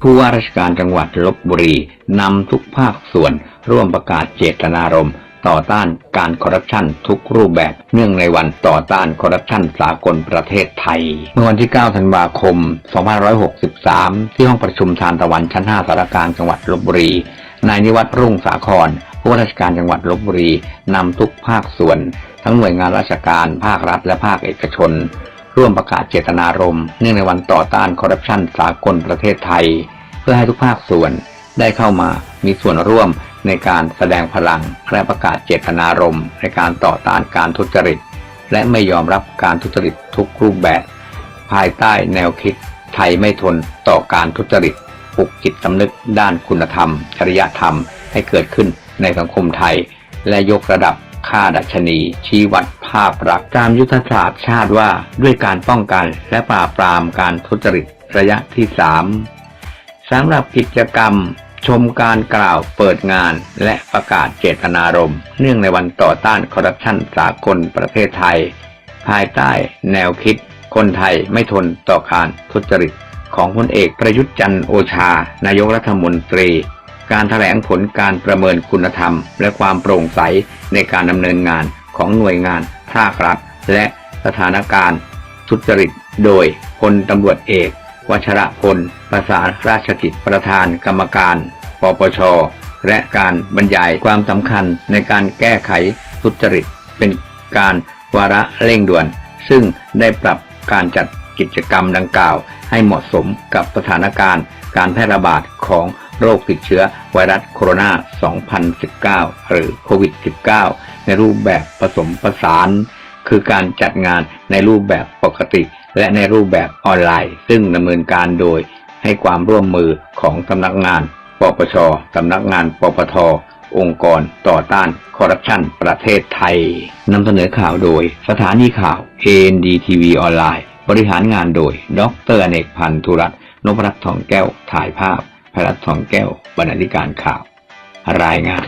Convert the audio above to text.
ผู้ว่าราชการจังหวัดลบบุรีนำทุกภาคส่วน ร่วมประกาศเจตนารมณ์ต่อต้านการคอร์รัปชันทุกรูปแบบ เนื่องในวันต่อต้านคอร์รัปชันสากลประเทศไทย เมื่อวันที่ 9 ธันวาคม 2563 ที่ห้องประชุมทานตะวันชั้น 5 สารกลางจังหวัดลบบุรี นายนิวัฒน์รุ่งสาครผู้ว่าราชการจังหวัดลบบุรีนำทุกภาคส่วน ทั้งหน่วยงานราชการภาครัฐและภาคเอกชน ร่วมประกาศเจตนารมณ์เนื่องในวันต่อต้านคอร์รัปชันสากลประเทศไทย เพื่อให้ทุกภาคส่วนได้เข้ามามีส่วนร่วมในการแสดงพลังและประกาศเจตนารมณ์ในการต่อต้านการทุจริต และไม่ยอมรับการทุจริตทุกรูปแบบ ภายใต้แนวคิดไทยไม่ทนต่อการทุจริตปลุกจิตสำนึกด้านคุณธรรม จริยธรรมให้เกิดขึ้นในสังคมไทย และยกระดับ ค่าดัชนี ชี้วัดภาพลักษณ์ตามยุทธศาสตร์ชาติว่า ด้วยการป้องกันและปราบปรามการทุจริตระยะที่ 3สำหรับกิจกรรม ชมการกล่าวเปิดงาน และประกาศเจตนารมณ์ เนื่องในวันต่อต้านคอร์รัปชันสากลประเทศไทย ภายใต้แนวคิด คนไทยไม่ทนต่อการทุจริตของพลเอกประยุทธ์จันทร์โอชา นายกรัฐมนตรี การถแถลงผลการประเมินคุณธรรม และความโปร่งใสในการดำเนินงานของหน่วยงานภาครัฐ และสถานการณ์ ทุจริต โดยพลตำรวจเอก วชระพล ประสานราชกิจประธานกรรมการ ปปช และการบรรยายความสำคัญในการแก้ไขทุจริต เป็นการวาระเร่งด่วน ซึ่งได้ปรับการจัดกิจกรรมดังกล่าว ให้เหมาะสมกับสถานการณ์ การแพร่ระบาดของ โรคติดเชื้อไวรัสโคโรนา 2019 หรือโควิด -19 ในรูปแบบผสมผสาน คือการจัดงานในรูปแบบปกติ และในรูปแบบออนไลน์ ซึ่งดำเนินการโดยให้ความร่วมมือของสำนักงานปปชสำนักงานปปทองค์กรต่อต้านคอร์รัปชันประเทศไทยนำเสนอข่าวโดยสถานีข่าว ANDTV ออนไลน์ บริหารงานโดย ดรอเนกพันธุรัตน์นพรัตน์ทองแก้วถ่ายภาพ พรัตทองแก้วบรรณาธิการข่าว รายงาน